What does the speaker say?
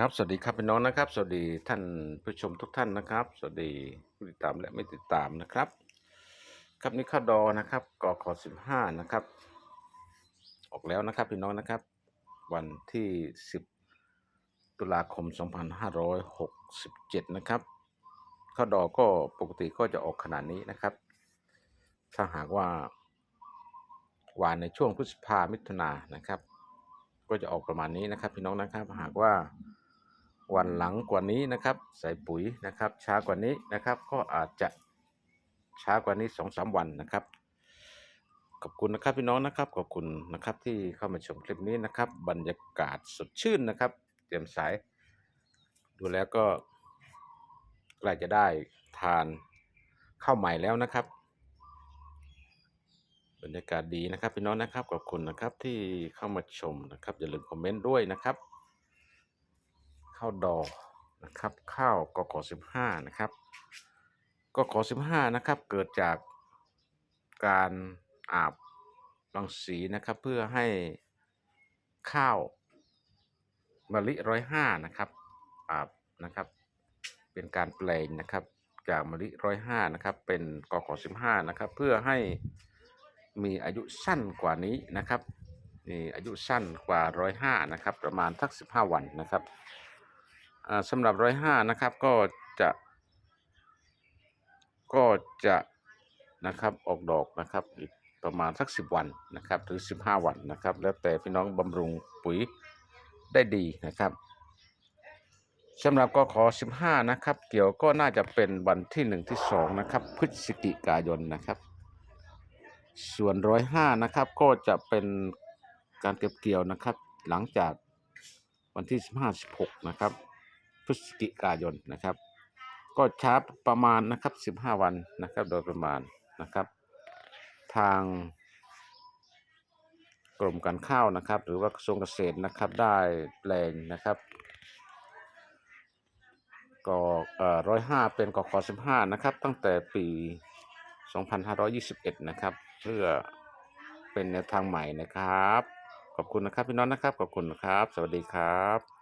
ครับ สวัสดีครับพี่น้องนะครับ สวัสดีท่านผู้ชมทุกท่านนะครับ สวัสดีผู้ติดตามและไม่ติดตามนะครับ ครับนี่ข้าวดอนะครับกอขอสิบห้านะครับ ออกแล้วนะครับพี่น้องนะครับ วันที่สิบตุลาคมสองพันห้าร้อยหกสิบเจ็ดนะครับข้าวดอก็ปกติก็จะออกขนาดนี้นะครับ ถ้าหากว่าวานในช่วงพฤษภามิถุนานะครับ ก็จะออกประมาณนี้นะครับ พี่น้องนะครับ หากว่า วันหลังกว่านี้นะครับ ใส่ปุ๋ยนะครับ ช้ากว่านี้นะครับ ก็อาจจะช้ากว่านี้สองสามวันนะครับ ขอบคุณนะครับพี่น้องนะครับขอบคุณนะครับที่เข้ามาชมคลิปนี้นะครับ บรรยากาศสดชื่นนะครับเตรียมสาย ดูแล้วก็ใกล้จะได้ทานข้าวใหม่แล้วนะครับ บรรยากาศดีนะครับพี่น้องนะครับขอบคุณนะครับที่เข้ามาชมนะครับ อย่าลืมคอมเมนต์ด้วยนะครับ ข้าวดอกนะครับ ข้าวกกสิบห้านะครับกกสิบห้านะครับ เกิดจากการอาบรังสีนะครับ เพื่อให้ข้าวมะลิร้อยห้านะครับอาบนะครับ เป็นการแปลงนะครับ จากมะลิร้อยห้านะครับ เป็นกกสิบห้านะครับ เพื่อให้มีอายุสั้นกว่านี้นะครับมีอายุสั้นกว่าร้อยห้านะครับ ประมาณทักสิบห้าวันนะครับ สำหรับร้อยห้านะครับก็จะก็จะนะครับออกดอกนะครับอีกประมาณสักสิบวันนะครับหรือสิบห้าวันนะครับ แล้วแต่พี่น้องบำรุงปุ๋ยได้ดีนะครับสำหรับกขอสิบห้านะครับ เกี่ยวก็น่าจะเป็นวันที่หนึ่งที่สองนะครับ พฤศจิกายนนะครับ ส่วนร้อยห้านะครับก็จะเป็นการเก็บเกี่ยวนะครับ หลังจากวันที่สิบห้าสิบหกนะครับ พฤศจิกายนนะครับ ก็ช้าประมาณนะครับสิบห้าวันนะครับ โดยประมาณนะครับ ทางกรมการข้าวนะครับ หรือว่ากระทรวงเกษตรนะครับได้แปลงนะครับก็ร้อยห้าเป็นกขอสิบห้านะครับ ตั้งแต่ปี 2521 นะครับ เพื่อเป็นแนวทางใหม่นะครับ ขอบคุณนะครับพี่น้องนะครับ ขอบคุณนะครับ สวัสดีครับ